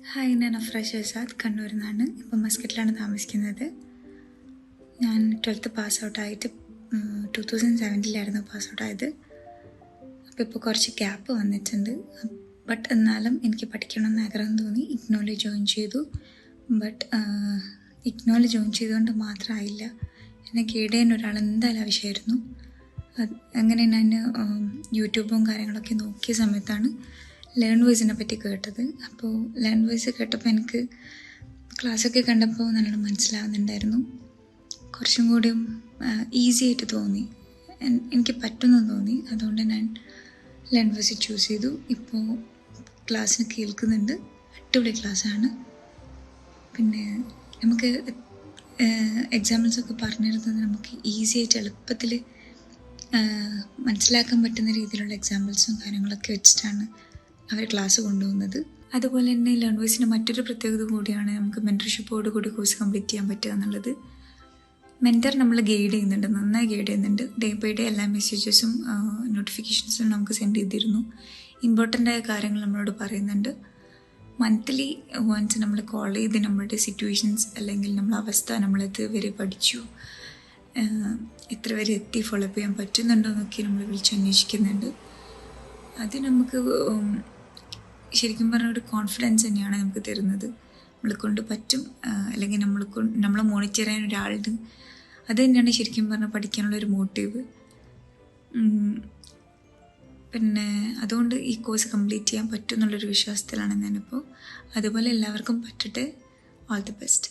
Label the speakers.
Speaker 1: Hi ഞാൻ AHPRA Shehzad കണ്ണൂരിൽ നിന്നാണ് ഇപ്പം മസ്കറ്റിലാണ് താമസിക്കുന്നത്. ഞാൻ ട്വൽത്ത് പാസ് ഔട്ടായിട്ട് ടു തൗസൻഡ് സെവന്റിലായിരുന്നു പാസ് ഔട്ടായത് അപ്പോൾ ഇപ്പോൾ കുറച്ച് ഗ്യാപ്പ് വന്നിട്ടുണ്ട്. ബട്ട് എന്നാലും എനിക്ക് പഠിക്കണമെന്ന് ആഗ്രഹം തോന്നി. ഇഗ്നോയിൽ ജോയിൻ ചെയ്തു. ബട്ട് ഇഗ്നോയിൽ ജോയിൻ ചെയ്തുകൊണ്ട് മാത്രമായില്ല എന്നെ ഗൈഡ് ഒരാൾ എന്തായാലും ആവശ്യമായിരുന്നു അങ്ങനെ ഞാൻ യൂട്യൂബും കാര്യങ്ങളൊക്കെ നോക്കിയ സമയത്താണ് ലേൺ വോയ്സിനെ പറ്റി കേട്ടത്. അപ്പോൾ ലേൺ വോയ്സ് കേട്ടപ്പോൾ എനിക്ക് ക്ലാസ്സൊക്കെ കണ്ടപ്പോൾ നല്ലോണം മനസ്സിലാവുന്നുണ്ടായിരുന്നു. കുറച്ചും കൂടിയും ഈസി ആയിട്ട് തോന്നി. എനിക്ക് പറ്റുമെന്ന് തോന്നി. അതുകൊണ്ട് ഞാൻ ലേൺ വോയ്സ് ചൂസ് ചെയ്തു. ഇപ്പോൾ ക്ലാസ്സിന് കേൾക്കുന്നുണ്ട്. അടിപൊളി ക്ലാസ്സാണ് പിന്നെ നമുക്ക് എക്സാമ്പിൾസൊക്കെ പറഞ്ഞിരുന്നത് നമുക്ക് ഈസി ആയിട്ട് എളുപ്പത്തിൽ മനസ്സിലാക്കാൻ പറ്റുന്ന രീതിയിലുള്ള എക്സാമ്പിൾസും കാര്യങ്ങളൊക്കെ വെച്ചിട്ടാണ് അവർ ക്ലാസ് കൊണ്ടുപോകുന്നത് അതുപോലെ തന്നെ ലേൺ വോയിസിന്റെ മറ്റൊരു പ്രത്യേകത കൂടിയാണ് നമുക്ക് മെന്റർഷിപ്പോട് കൂടി കോഴ്സ് കംപ്ലീറ്റ് ചെയ്യാൻ പറ്റുക എന്നുള്ളത്. മെന്റർ നമ്മൾ ഗൈഡ് ചെയ്യുന്നുണ്ട് നന്നായി ഗൈഡ് ചെയ്യുന്നുണ്ട്. ഡേ ബൈ ഡേ എല്ലാ മെസ്സേജസും നോട്ടിഫിക്കേഷൻസും നമുക്ക് സെൻഡ് ചെയ്തിരുന്നു. ഇമ്പോർട്ടന്റ് ആയ കാര്യങ്ങൾ നമ്മളോട് പറയുന്നുണ്ട്. മന്ത്ലി വൺസ് നമ്മൾ കോൾ ചെയ്ത് നമ്മളുടെ സിറ്റുവേഷൻസ് അല്ലെങ്കിൽ നമ്മളെ അവസ്ഥ നമ്മളിത് വരെ പഠിച്ചു എത്ര വരെ എത്തി ഫോളോ അപ്പ് ചെയ്യാൻ പറ്റുന്നുണ്ടോ എന്നൊക്കെ നമ്മൾ വിളിച്ച് അന്വേഷിക്കുന്നുണ്ട്. അത് നമുക്ക് ശരിക്കും പറഞ്ഞ ഒരു കോൺഫിഡൻസ് തന്നെയാണ് നമുക്ക് തരുന്നത്. നമ്മളെ കൊണ്ട് പറ്റും അല്ലെങ്കിൽ നമ്മൾ കൊണ്ട് നമ്മളെ മോണിറ്റർ ചെയ്യാൻ ഒരാളുണ്ട്. അത് തന്നെയാണ് ശരിക്കും പറഞ്ഞാൽ പഠിക്കാനുള്ള ഒരു മോട്ടീവ് പിന്നെ അതുകൊണ്ട് ഈ കോഴ്സ് കംപ്ലീറ്റ് ചെയ്യാൻ പറ്റും എന്നുള്ളൊരു വിശ്വാസത്തിലാണ് ഞാനിപ്പോൾ അതുപോലെ എല്ലാവർക്കും പറ്റട്ടെ. All the best